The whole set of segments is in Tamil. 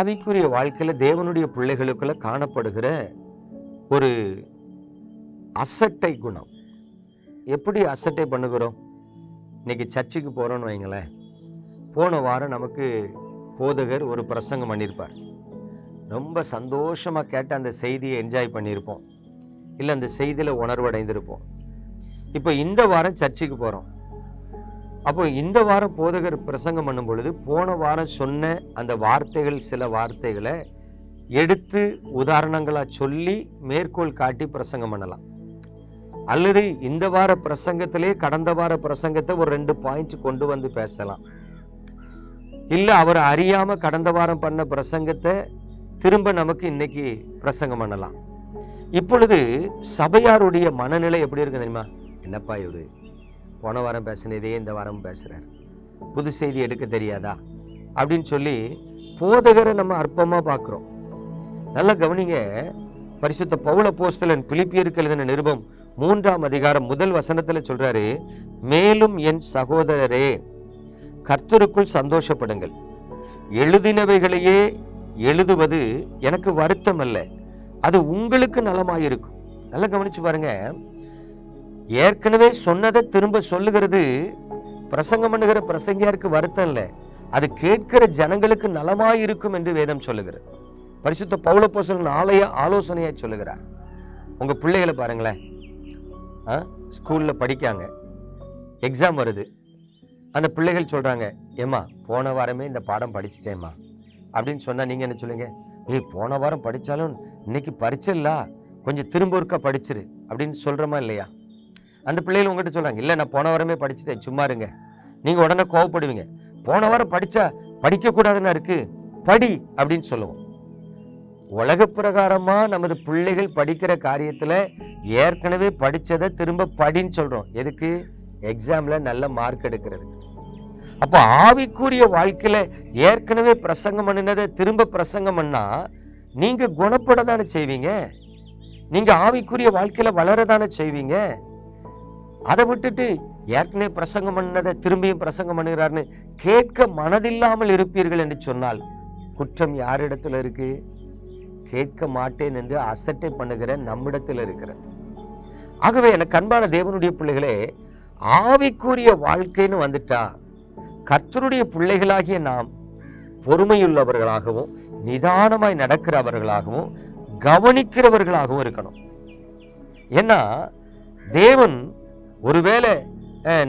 ஆவிக்குரிய வாழ்க்கையில தேவனுடைய பிள்ளைகளுக்குள்ள காணப்படுகிற ஒரு அசட்டை குணம். எப்படி அசட்டை பண்ணுகிறோம்? இன்னைக்கு சர்ச்சுக்கு போகிறோன்னு வைங்களேன். போன வாரம் நமக்கு போதகர் ஒரு பிரசங்கம் பண்ணியிருப்பார். ரொம்ப சந்தோஷமாக கேட்ட அந்த செய்தியை என்ஜாய் பண்ணியிருப்போம். இல்லை அந்த செய்தியில் உணர்வடைந்திருப்போம். இப்போ இந்த வாரம் சர்ச்சுக்கு போகிறோம் அப்போ இந்த வாரம் போதகர் பிரசங்கம் பண்ணும் பொழுது போன வாரம் சொன்ன அந்த வார்த்தைகள் சில வார்த்தைகளை எடுத்து உதாரணங்களா சொல்லி மேற்கோள் காட்டி பிரசங்கம் பண்ணலாம். அல்லது இந்த வார பிரசங்கத்திலே கடந்த வார பிரசங்கத்தை ஒரு ரெண்டு பாயிண்ட் கொண்டு வந்து பேசலாம். இல்ல அவர் அறியாம கடந்த வாரம் பண்ண பிரசங்கத்தை திரும்ப நமக்கு இன்னைக்கு பிரசங்கம் பண்ணலாம். இப்பொழுது சபையாருடைய மனநிலை எப்படி இருக்கு தெரியுமா? என்னப்பா இவரு போன வாரம் பேசினதே இந்த வாரம் பேசுறாரு. புது செய்தி எடுக்க தெரியாதா? அப்படின்னு சொல்லி போதகரை நம்ம அற்பமா பார்க்குறோம். நல்லா கவனிங்க பரிசுத்த பவுல போஸ்தலன் பிலிப்பியருக்கு எழுதின நிருபம் மூன்றாம் அதிகாரம் முதல் வசனத்துல சொல்றாரு மேலும் என் சகோதரரே கர்த்தருக்குள் சந்தோஷப்படுங்கள். எழுதினவைகளையே எழுதுவது எனக்கு வருத்தம் அல்ல. அது உங்களுக்கு நலமாயிருக்கும். நல்லா கவனிச்சு பாருங்க ஏற்கனவே சொன்னதை திரும்ப சொல்லுகிறது. பிரசங்கம் பண்ணுகிற பிரசங்கியாருக்கு வருத்தம் இல்லை. அது கேட்கிற ஜனங்களுக்கு நலமாயிருக்கும் என்று வேதம் சொல்லுகிறது. பரிசுத்த பௌலப்போசலன் ஆலய ஆலோசனையாக சொல்லுகிறார். உங்கள் பிள்ளைகளை பாருங்களேன். ஆ ஸ்கூலில் படிக்காங்க. எக்ஸாம் வருது. அந்த பிள்ளைகள் சொல்கிறாங்க ஏம்மா போன வாரமே இந்த பாடம் படிச்சிட்டேம்மா. அப்படின்னு சொன்னால் நீங்கள் என்ன சொல்லுங்க நீ போன வாரம் படித்தாலும் இன்னைக்கு பரிச்சிடலா கொஞ்சம் திரும்ப ஒருக்கா படிச்சிரு. அப்படின்னு சொல்கிறோமா இல்லையா? அந்த பிள்ளைகள் உங்ககிட்ட சொல்கிறாங்க இல்லை நான் போன வாரமே படிச்சுட்டேன் சும்மா இருங்க. நீங்கள் உடனே கோவப்படுவீங்க. போன வாரம் படித்தா படிக்கக்கூடாதுன்னு இருக்குது படி அப்படின்னு சொல்லுவோம். உலக பிரகாரமாக நமது பிள்ளைகள் படிக்கிற காரியத்தில் ஏற்கனவே படித்ததை திரும்ப படின்னு சொல்கிறோம் எதுக்கு? எக்ஸாமில் நல்ல மார்க் எடுக்கிறது. அப்போ ஆவிக்குரிய வாழ்க்கையில் ஏற்கனவே பிரசங்கம் பண்ணினதை திரும்ப பிரசங்கம் பண்ணால் நீங்கள் குணப்பட தானே செய்வீங்க? நீங்கள் ஆவிக்குரிய வாழ்க்கையில் வளர தானே செய்வீங்க? அதை விட்டுட்டு ஏற்கனவே பிரசங்கம் பண்ணதை திரும்பியும் பிரசங்கம் பண்ணுகிறார்னு கேட்க மனதில்லாமல் இருப்பீர்கள் என்று சொன்னால் குற்றம் யாரிடத்துல இருக்கு? கேட்க மாட்டேன் என்று அசட்டை பண்ணுகிற நம்மிடத்தில் இருக்கிறது. ஆகவே எனக்கு அன்பான தேவனுடைய பிள்ளைகளே ஆவிக்குரிய வாழ்க்கைன்னு வந்துட்டா கர்த்தருடைய பிள்ளைகளாகிய நாம் பொறுமையுள்ளவர்களாகவும் நிதானமாய் நடக்கிறவர்களாகவும் கவனிக்கிறவர்களாகவும் இருக்கணும். ஏன்னா தேவன் ஒருவேளை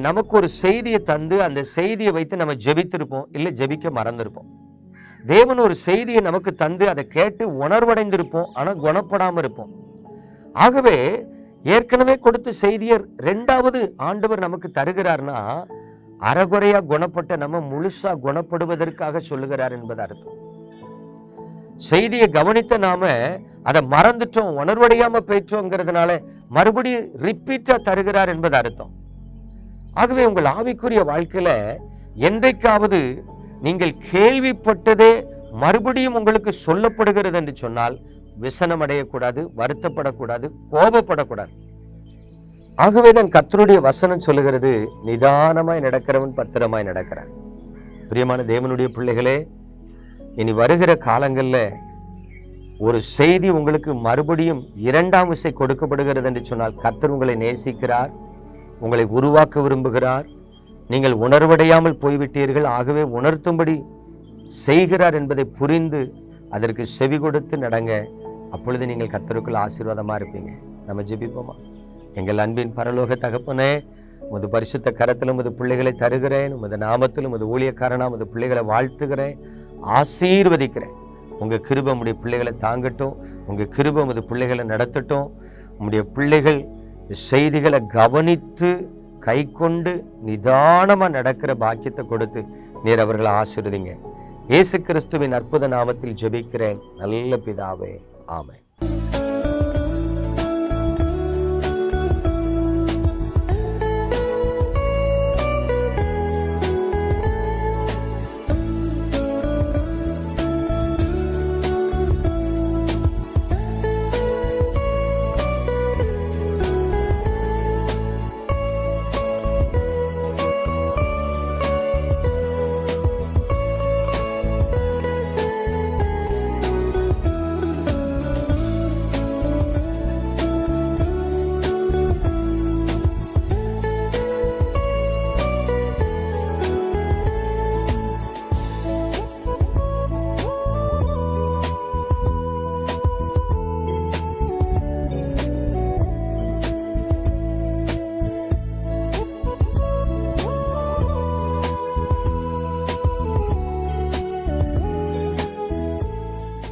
நமக்கு ஒரு செய்தியை தந்து அந்த செய்தியை வைத்து நம்ம ஜெபித்திருப்போம் இல்லை ஜெபிக்க மறந்திருப்போம். தேவன் ஒரு செய்தியை நமக்கு தந்து அதை கேட்டு உணர்வடைந்திருப்போம் ஆனால் குணப்படாமல் இருப்போம். ஆகவே ஏற்கனவே கொடுத்த செய்தியை ரெண்டாவது ஆண்டவர் நமக்கு தருகிறார்னா அறகுறையாக குணப்பட்ட நம்ம முழுசாக குணப்படுவதற்காக சொல்லுகிறார் என்பது அர்த்தம். செய்தியை கவனித்த நாம அதை மறந்துட்டோம் உணர்வடையாம போயிட்டோங்கிறதுனால மறுபடியும் ரிப்பீட்டா தருகிறார் என்பது அர்த்தம். ஆகவே உங்கள் ஆவிக்குரிய வாழ்க்கையில என்றைக்காவது நீங்கள் கேள்விப்பட்டதே மறுபடியும் உங்களுக்கு சொல்லப்படுகிறது என்று சொன்னால் விசனம் அடையக்கூடாது வருத்தப்படக்கூடாது கோபப்படக்கூடாது. ஆகவே தான் கத்தருடைய வசனம் சொல்லுகிறது நிதானமாய் நடக்கிறவன் பத்திரமாய் நடக்கிறான். பிரியமான தேவனுடைய பிள்ளைகளே இனி வருகிற காலங்களில் ஒரு செய்தி உங்களுக்கு மறுபடியும் இரண்டாம் விசை கொடுக்கப்படுகிறது என்று சொன்னால் கத்தர் உங்களை நேசிக்கிறார் உங்களை உருவாக்க விரும்புகிறார். நீங்கள் உணர்வடையாமல் போய்விட்டீர்கள் ஆகவே உணர்த்தும்படி செய்கிறார் என்பதை புரிந்து அதற்கு செவி கொடுத்து நடங்க. அப்பொழுது நீங்கள் கத்தருக்குள் ஆசீர்வாதமாக இருப்பீங்க. நம்ம ஜெபிப்போமா? எங்கள் அன்பின் பரலோக தகப்பனே உமது பரிசுத்த கரத்திலும் உமது பிள்ளைகளை தருகிறேன் உமது நாமத்திலும் உமது ஊழியக்காரனா உமது பிள்ளைகளை வாழ்த்துகிறேன். ஆசீர்வதிக்கிறேன். உங்கள் கிருப உடைய பிள்ளைகளை தாங்கட்டும். உங்கள் கிருப உமது பிள்ளைகளை நடத்தட்டும். உங்களுடைய பிள்ளைகள் செய்திகளை கவனித்து கை கொண்டு நிதானமாக நடக்கிற பாக்கியத்தை கொடுத்து நீர் அவர்களை ஆசிர்வதிங்க. இயேசு கிறிஸ்துவின் அற்புத நாமத்தில் ஜெபிக்கிறேன். நல்ல பிதாவே. ஆமென்.